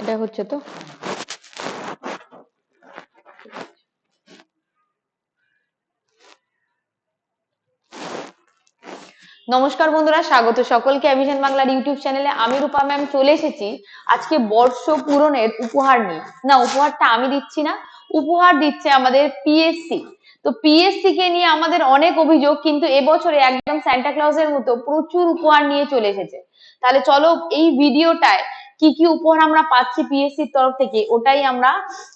এটা হচ্ছে তো? নমস্কার বন্ধুরা, স্বাগত সকলকে অ্যাভিশন বাংলার ইউটিউব চ্যানেলে। আমি রূপা ম্যাম চলে এসেছি আজকে বর্ষ পূরণের উপহার নিয়ে। না, উপহারটা আমি দিচ্ছি না, উপহার দিচ্ছে আমাদের পিএসসি তো পিএসসি কে নিয়ে আমাদের অনেক অভিযোগ, কিন্তু এবছরে একদম স্যান্টা ক্লজের মতো প্রচুর উপহার নিয়ে চলে এসেছে। তাহলে চলো এই ভিডিওটায় কি কি উপহার আমরা পাচ্ছি পিএসসির তরফ থেকে, ওটাই আমরা,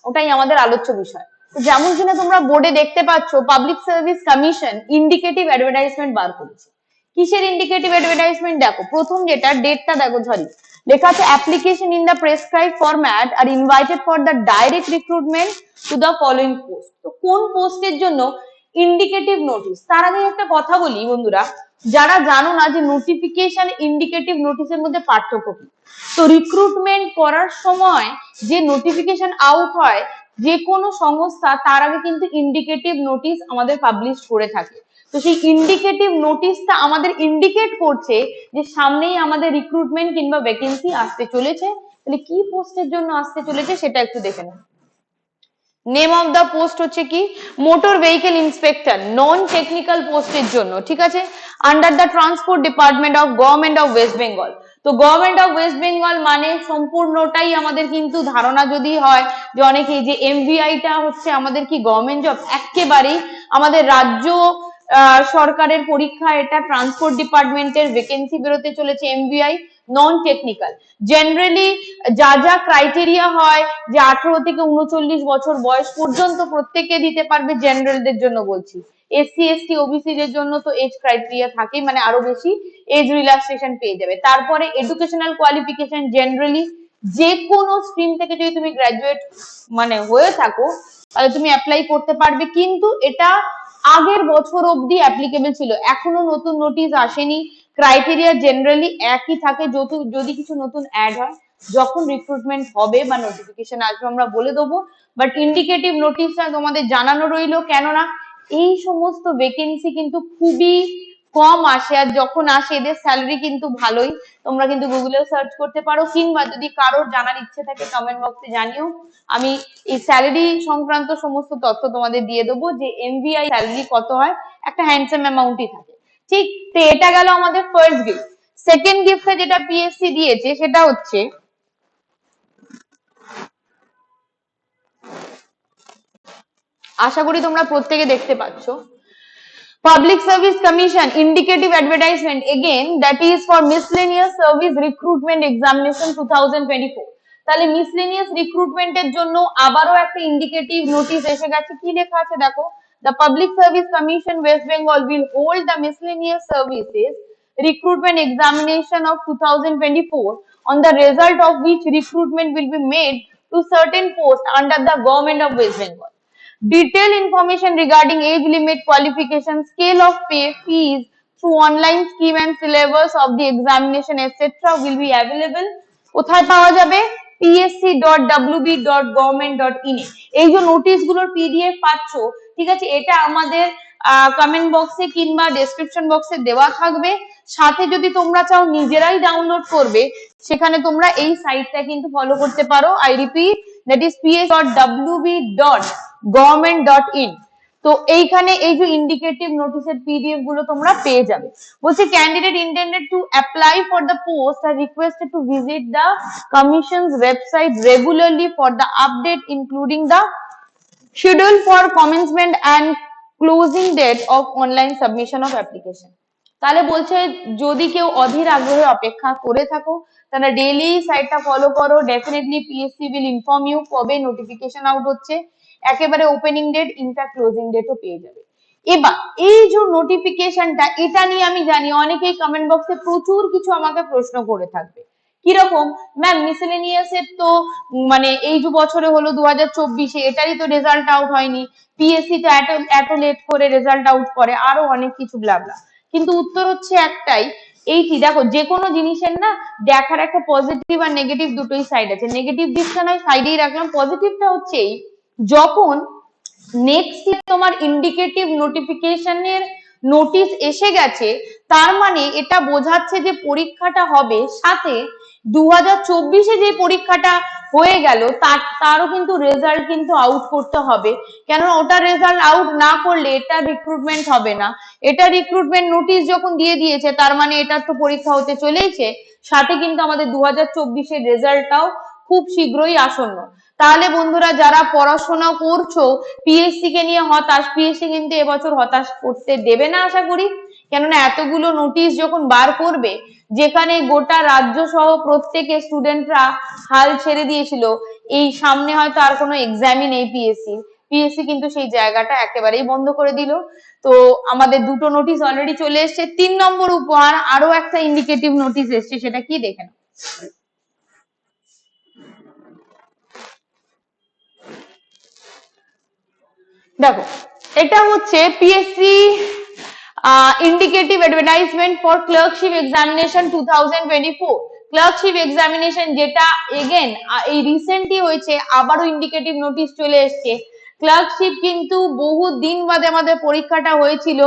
ওটাই আমাদের আলোচ্য বিষয়। যেমন কিনা তোমরা বোর্ডে দেখতে পাচ্ছ public service commission indicative advertisement বার করেছে। কিসের ইন্ডিকেটিভ অ্যাডভার্টাইজমেন্ট দেখো, প্রথম যেটা ডেটটা দেখো সরি লেখা আছে application in the prescribe format are invited for the direct recruitment to the following post তো কোন পোস্টের জন্য ইন্ডিকেটিভ নোটিশ তার আগে একটা কথা বলি বন্ধুরা, যারা জানো না যে নোটিফিকেশন ইন্ডিকেটিভ নোটিশের মধ্যে পার্থক্য কি? তো রিক্রুটমেন্ট করার সময় যে নোটিফিকেশন আউট হয়, যে কোনো সংস্থা তার আগে কিন্তু ইন্ডিকেটিভ নোটিশ আমাদের পাবলিশ করে থাকে। তো সেই ইন্ডিকেটিভ নোটিশটা আমাদের ইন্ডিকেট করছে যে সামনেই আমাদের রিক্রুটমেন্ট কিংবা ভ্যাকেন্সি আসতে চলেছে। তাহলে কি পোস্টের জন্য আসতে চলেছে সেটা একটু দেখে নাও নেম অফ দা পোস্ট হচ্ছে কি? Motor vehicle inspector non technical পোস্টের জন্য, ঠিক আছে? Under the transport department of government of West Bengal তো গভর্নমেন্ট অফ ওয়েস্ট বেঙ্গল মানে সম্পূর্ণটাই আমাদের কিন্তু ধারণা যদি হয় যে অনেকে যে এমভিআইটা হচ্ছে আমাদের কি গভর্নমেন্ট জব একেবারেই আমাদের রাজ্য সরকারের পরীক্ষা, এটা ট্রান্সপোর্ট ডিপার্টমেন্টের ভ্যাকেন্সি বেরোতে চলেছে এমভিআই নন টেকনিক্যাল জেনারেলি যা যা ক্রাইটেরিয়া হয় যে আঠারো থেকে উনচল্লিশ বছর বয়স পর্যন্ত প্রত্যেকে দিতে পারবে জেনারেলদের জন্য বলছি। এসসি এসটি ওবিসি দের জন্য তো এজ ক্রাইটেরিয়া থাকেই মানে আরও বেশি এজ রিল্যাক্সেশন পেয়ে যাবে। তারপরে এডুকেশনাল কোয়ালিফিকেশন জেনারেলি যে কোনো স্ট্রিম থেকে যদি তুমি গ্রাজুয়েট মানে হয়ে থাকো, তাহলে তুমি অ্যাপ্লাই করতে পারবে। কিন্তু এটা আগের বছর অবধি অ্যাপ্লিকেবল ছিল। এখনও নতুন নোটিশ আসেনি। ক্রাইটেরিয়া জেনারেলি একই থাকে যদি কিছু নতুন অ্যাড হয়, যখন রিক্রুটমেন্ট হবে বা নোটিফিকেশন আসবে, আমরা বলে দেবো। বাট ইন্ডিকেটিভ নোটিশটা তোমাদের জানানো রইল, কেননা এই সমস্ত ভেকেন্সি কিন্তু খুবই কম আসে, আর যখন আসে, এদের স্যালারি কিন্তু ভালোই। তোমরা কিন্তু গুগলে সার্চ করতে পারো, কিংবা যদি কারোর জানার ইচ্ছে থাকে কমেন্ট বক্সে জানিও। আমি এই স্যালারি সংক্রান্ত সমস্ত তথ্য তোমাদের দিয়ে দেবো, যে এমভিআই স্যালারি কত হয়, একটা হ্যান্ডসাম অ্যামাউন্টই থাকে। ঠিক, তো এটা গেল আমাদের ফার্স্ট গিফট সেকেন্ড গিফটটা যেটা পিএসসি দিয়েছে, সেটা হচ্ছে আশা করি তোমরা প্রত্যেকে দেখতে পাচ্ছ। Public service commission indicative advertisement again that is for miscellaneous service recruitment examination two তাহলে মিসলেনিয়াস রিক্রুটমেন্টের জন্য আবারও একটা ইন্ডিকেটিভ নোটিশ এসে গেছে। কি লেখা আছে দেখো? The Public Service Commission West Bengal will hold the miscellaneous services recruitment examination of 2024 on the result of which recruitment will be made to certain posts under the government of West Bengal. Detailed information regarding age limit, qualification, scale of pay, fees through online scheme and syllabus of the examination, etc. will be available. কোথায় পাওয়া যাবে psc.wb.government.in এ এই যে notice গুলোর PDF পাচ্ছ ঠিক আছে? এটা আমাদের কমেন্ট বক্সে কিংবা ডেসক্রিপশন বক্সে দেওয়া থাকবে। সাথে যদি তোমরা চাও নিজেরাই ডাউনলোড করবে, সেখানে তোমরা এই সাইটটা কিন্তু ফলো করতে পারো। I repeat that is ps.wb.government.in তো এইখানে এই যে ইন্ডিকেটিভ নোটিশের পিডিএফগুলো তোমরা পেয়ে যাবে। বলছে candidate intended to apply for the post are requested to visit the commission's website regularly for the update including the schedule for commencement and closing date of online submission of application. তাহলে বলছে, যদি কেউ অধীর আগ্রহে অপেক্ষা করে থাকো, তাহলে daily সাইটটা ফলো করো। Definitely PSC will inform you কবে নোটিফিকেশন আউট হচ্ছে। একেবারে opening date in fact closing ডেটও পেয়ে যাবে। এবার, এই যে নোটিফিকেশনটা এটা নিয়ে আমি জানি, অনেকেই কমেন্ট বক্সে প্রচুর কিছু আমাকে প্রশ্ন করে থাকবে। কীরকম? ম্যাম মিসেলেনিয়াস এর তো মানে এই যে বছরে হলো দু হাজার চব্বিশে, এটারই তো রেজাল্ট আউট হয়নি। পিএসসি তো এত লেট করে রেজাল্ট আউট করে, আরও অনেক কিছু ব্লাবলা কিন্তু উত্তর হচ্ছে একটাই এইটি দেখো, যে কোনো জিনিসের না দেখার একটা পজিটিভ আর নেগেটিভ দুটোই সাইড আছে। নেগেটিভ দিকটা নয় সাইডেই রাখলাম। পজিটিভটা হচ্ছে এই, যখন নেক্সট তোমার ইন্ডিকেটিভ নোটিফিকেশনের নোটিশ এসে গেছে, তার মানে এটা বোঝাচ্ছে যে পরীক্ষাটা হবে সাথে দু হাজার চব্বিশে যে পরীক্ষাটা হয়ে গেল, তার, তারও কিন্তু রেজাল্ট কিন্তু আউট করতে হবে। কেন ওটা রেজাল্ট আউট না করলে এটা রিক্রুটমেন্ট হবে না। এটা রিক্রুটমেন্ট নোটিশ যখন দিয়ে দিয়েছে, তার মানে এটার তো পরীক্ষা হতে চলেইছে, সাথে কিন্তু আমাদের দু হাজার চব্বিশের রেজাল্টটাও খুব শীঘ্রই আসন্ন। তাহলে বন্ধুরা যারা পড়াশোনা করছ পিএসসি কে নিয়ে হতাশ পিএসসি কিন্তু এবছর হতাশ করতে দেবে না আশা করি। কেননা এতগুলো নোটিশ যখন বার করবে, যেখানে গোটা রাজ্য সহ প্রত্যেকে স্টুডেন্টরা হাল ছেড়ে দিয়েছিল, এই সামনে হয়তো আর কোনো এক্সামই নেই পিএসসি পিএসসি কিন্তু সেই জায়গাটা একেবারেই বন্ধ করে দিল। তো আমাদের দুটো নোটিশ অলরেডি চলে এসেছে। তিন নম্বর উপহার আরও একটা ইন্ডিকেটিভ নোটিশ এসেছে, সেটা কি দেখে নাও। দেখো, এটা হচ্ছে PSC indicative advertisement for clerkship examination two thousand twenty four clerkship examination যেটা এগেন এই রিসেন্টলি হয়েছে, আবারও ইন্ডিকেটিভ নোটিশ চলে এসছে। ক্লার্কশিপ কিন্তু বহু দিন বাদে আমাদের পরীক্ষাটা হয়েছিল,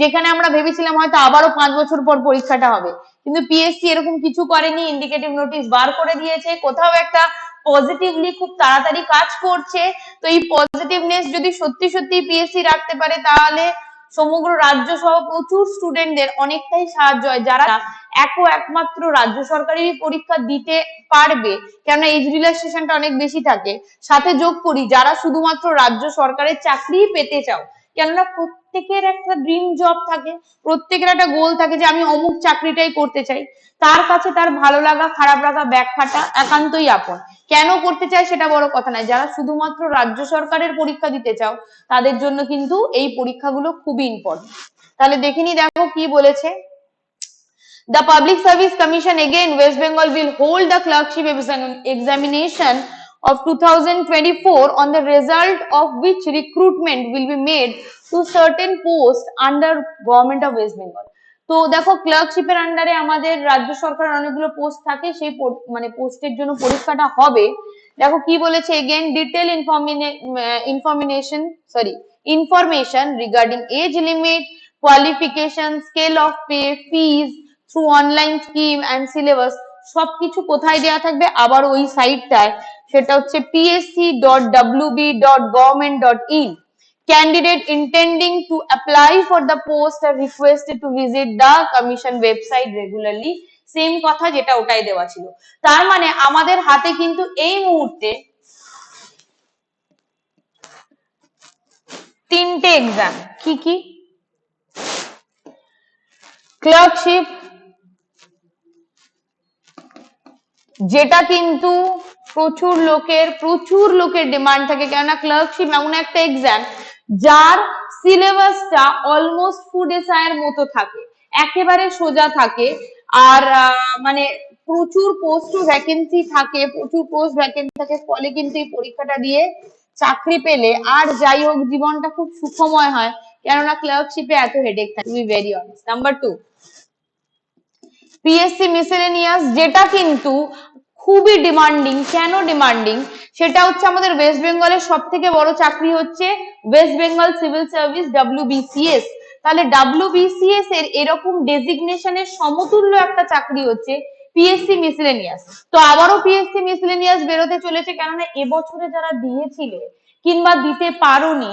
যেখানে আমরা ভেবেছিলাম হয়তো আবারও পাঁচ বছর পর পরীক্ষাটা হবে। কিন্তু পিএসসি এরকম কিছু করেনি ইন্ডিকেটিভ নোটিশ বার করে দিয়েছে। কোথাও একটা পজিটিভলি খুব তাড়াতাড়ি কাজ করছে। তো এই পজিটিভনেস যদি সত্যি সত্যি পিএসসি রাখতে পারে, তাহলে সমগ্র রাজ্য সহ প্রচুর স্টুডেন্টদের অনেকটাই সাহায্য হয়, যারা এক একমাত্র রাজ্য সরকারি পরীক্ষা দিতে পারবে। কেননা এজ রিল্যাক্সেশনটা অনেক বেশি থাকে। সাথে যোগ করি, যারা শুধুমাত্র রাজ্য সরকারের চাকরি পেতে চাও, কেননা প্রত্যেকের একটা ড্রিম জব থাকে, প্রত্যেকের একটা গোল থাকে যে আমি অমুক চাকরিটাই করতে চাই। তার কাছে তার ভালো লাগা, খারাপ লাগা ব্যাখ্যাটা একান্তই আপন। কেন করতে চায় সেটা বড় কথা নয়। যারা শুধুমাত্র রাজ্য সরকারের পরীক্ষা দিতে চাও, তাদের জন্য কিন্তু এই পরীক্ষাগুলো খুবই ইম্পর্টেন্ট তাহলে দেখিনি দেখো কি বলেছে। The Public Service Commission again West Bengal will hold the exam- examination of 2024 on the result of which recruitment will be made to certain posts under government of West Bengal. তো দেখো ক্লার্কশিপের আন্ডারে আমাদের রাজ্য সরকারের অনেকগুলো পোস্ট থাকে, সেই মানে পোস্টের জন্য পরীক্ষাটা হবে। দেখো, কি বলেছে again detail information sorry information regarding age limit qualification scale of pay fees through online scheme and syllabus সবকিছু কোথায় দেওয়া থাকবে? আবার ওই সাইটটায় সেটা হচ্ছে PSC dot WB dot government dot in candidate intending to apply for the post are requested to visit the commission website regularly same কথা যেটা ওটাই দেওয়া ছিল। তার মানে আমাদের হাতে কিন্তু এই মুহূর্তে তিনটে এক্সাম কি কি? ক্লার্কশিপ যেটা কিন্তু প্রচুর লোকের প্রচুর লোকের ডিমান্ড থাকে। কেননা ক্লার্কশিপ এমন একটা এক্সাম যার সিলেবাসটা অলমোস্ট ফুড এসআইয়ের মতো থাকে। একেবারে সোজা থাকে। আর মানে প্রচুর পোস্ট ভ্যাকেন্সি থাকে, প্রচুর পোস্ট ভ্যাকেন্সি থাকে। ফলে কিন্তু এই পরীক্ষাটা দিয়ে চাকরি পেলে আর যাই হোক, জীবনটা খুব সুখময় হয়। কেননা ক্লার্কশিপে এত হেডেক থাকে be very honest number two PSC miscellaneous যেটা কিন্তু খুবই ডিমান্ডিং কেন ডিমান্ডিং সেটা হচ্ছে আমাদের ওয়েস্ট বেঙ্গলের সব থেকে বড় চাকরি হচ্ছে West Bengal civil service WBCS তাহলে ডাব্লিউবিসিএস এর এরকম ডেজিগনেশনের সমতুল্য একটা চাকরি হচ্ছে পিএসসি মিসেলেনিয়াস তো আবারও পিএসসি মিসেলেনিয়াস বেরোতে চলেছে কেননা এবছরে যারা দিয়েছিলে কিংবা দিতে পারোনি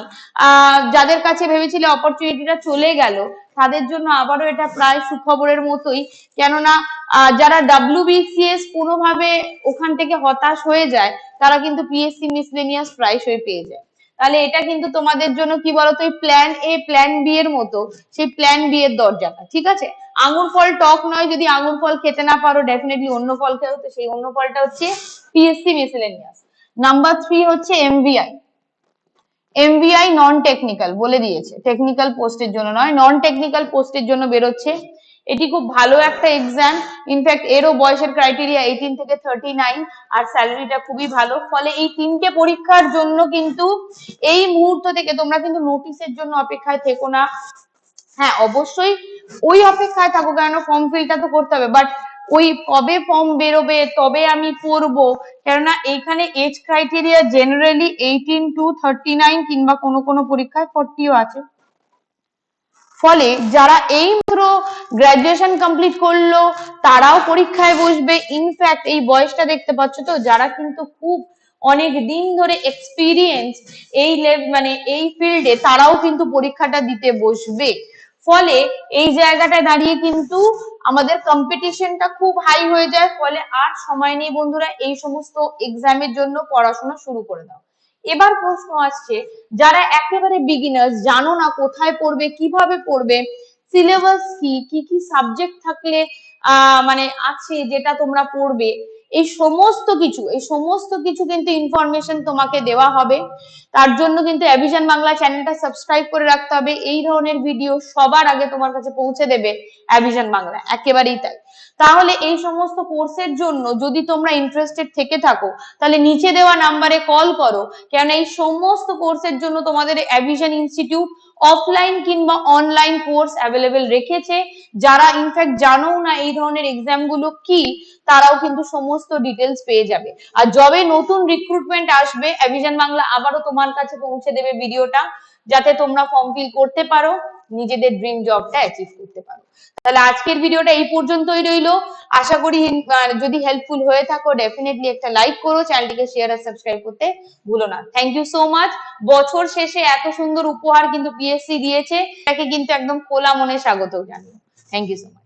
যাদের কাছে ভেবেছিলে অপরচুনিটিটা চলে গেল, তাদের জন্য আবারও এটা প্রায় সুখবরের মতোই। কেননা যারা ডাব্লিউবিসিএস কোনোভাবে ওখান থেকে হতাশ হয়ে যায়, তারা কিন্তু পিএসসি মিসলেনিয়াস প্রায়শই পেয়ে যায়। তাহলে এটা কিন্তু তোমাদের জন্য কি বলতো, এই প্ল্যান এ প্ল্যান বি এর মতো, সেই প্ল্যান বি এর দরজাটা, ঠিক আছে? আঙুর ফল টক নয়, যদি আঙুর ফল খেতে না পারো ডেফিনেটলি অন্য ফল খেও তো সেই অন্য ফলটা হচ্ছে পিএসসি মিসলেনিয়াস নাম্বার থ্রি হচ্ছে এমভিআই এমভিআই নন টেকনিক্যাল বলে দিয়েছে। টেকনিক্যাল পোস্টের জন্য নয় নন টেকনিক্যাল পোস্টের জন্য বেরোচ্ছে এটি খুব ভালো একটা এক্সাম ইনফ্যাক্ট এরও বয়সের ক্রাইটেরিয়া এইটিন থেকে থার্টি নাইন আর স্যালারিটা খুবই ভালো। ফলে এই তিনটে পরীক্ষার জন্য কিন্তু এই মুহূর্ত থেকে তোমরা কিন্তু নোটিশের জন্য অপেক্ষায় থেকো না। হ্যাঁ অবশ্যই ওই অপেক্ষায় থাকো কেন ফর্ম ফিলটা তো করতে হবে। বাট ওই কবে ফর্ম বেরোবে, তবে আমি পড়ব কেননা এইখানে age criteria generally eighteen to thirty nine কিংবা কোনো কোনো পরীক্ষায় ফর্টিও আছে। ফলে যারা এই মাত্র গ্রাজুয়েশন কমপ্লিট করল, তারাও পরীক্ষায় বসবে। ইনফ্যাক্ট এই বয়সটা দেখতে পাচ্ছ তো, যারা কিন্তু খুব অনেক দিন ধরে এক্সপিরিয়েন্স এই লেভ মানে এই ফিল্ডে তারাও কিন্তু পরীক্ষাটা দিতে বসবে। ফলে এই জায়গাটায় দাঁড়িয়ে কিন্তু আমাদের কম্পিটিশনটা খুব হাই হয়ে যায়। ফলে আর সময় নেই বন্ধুরা, এই সমস্ত এক্সামের জন্য পড়াশোনা শুরু করে দাও। এবার প্রশ্ন আসছে, যারা একেবারে বিগিনার্স জানো না কোথায় পড়বে, কীভাবে পড়বে সিলেবাস কি কি কি সাবজেক্ট থাকলে মানে আছে যেটা তোমরা পড়বে, এই সমস্ত কিছু, এই সমস্ত কিছু কিন্তু ইনফরমেশন তোমাকে দেওয়া হবে। তার জন্য কিন্তু অ্যাভিশন বাংলা চ্যানেলটা সাবস্ক্রাইব করে রাখতে হবে। এই ধরনের ভিডিও সবার আগে তোমার কাছে পৌঁছে দেবে অ্যাভিশন বাংলা একেবারেই তাই। তাহলে এই সমস্ত কোর্সের জন্য যদি তোমরা ইন্টারেস্টেড থেকে থাকো, তাহলে নিচে দেওয়া নাম্বারে কল করো। কেন এই সমস্ত কোর্সের জন্য তোমাদের অ্যাভিশন ইনস্টিটিউট অফলাইন কিংবা অনলাইন কোর্স অ্যাভেলেবেল রেখেছে। যারা ইনফ্যাক্ট জানো না এই ধরনের এক্সামগুলো কি, তারাও কিন্তু সমস্ত ডিটেলস পেয়ে যাবে। আর যবে নতুন রিক্রুটমেন্ট আসবে অ্যাভিশন বাংলা আবারও তোমার কাছে পৌঁছে দেবে ভিডিওটা যাতে তোমরা ফর্ম ফিল করতে পারো, নিজেদের ড্রিম জবটা অ্যাচিভ করতে পারো। তাহলে আজকের ভিডিওটা এই পর্যন্তই রইল। আশা করি যদি হেল্পফুল হয়ে থাকো ডেফিনেটলি একটা লাইক করো চ্যানেলটিকে শেয়ার আর সাবস্ক্রাইব করতে ভুলো না। থ্যাংক ইউ সো মাচ বছর শেষে এত সুন্দর উপহার কিন্তু পিএসসি দিয়েছে। তাকে কিন্তু একদম খোলা মনে স্বাগত জানাই থ্যাংক ইউ সো মাচ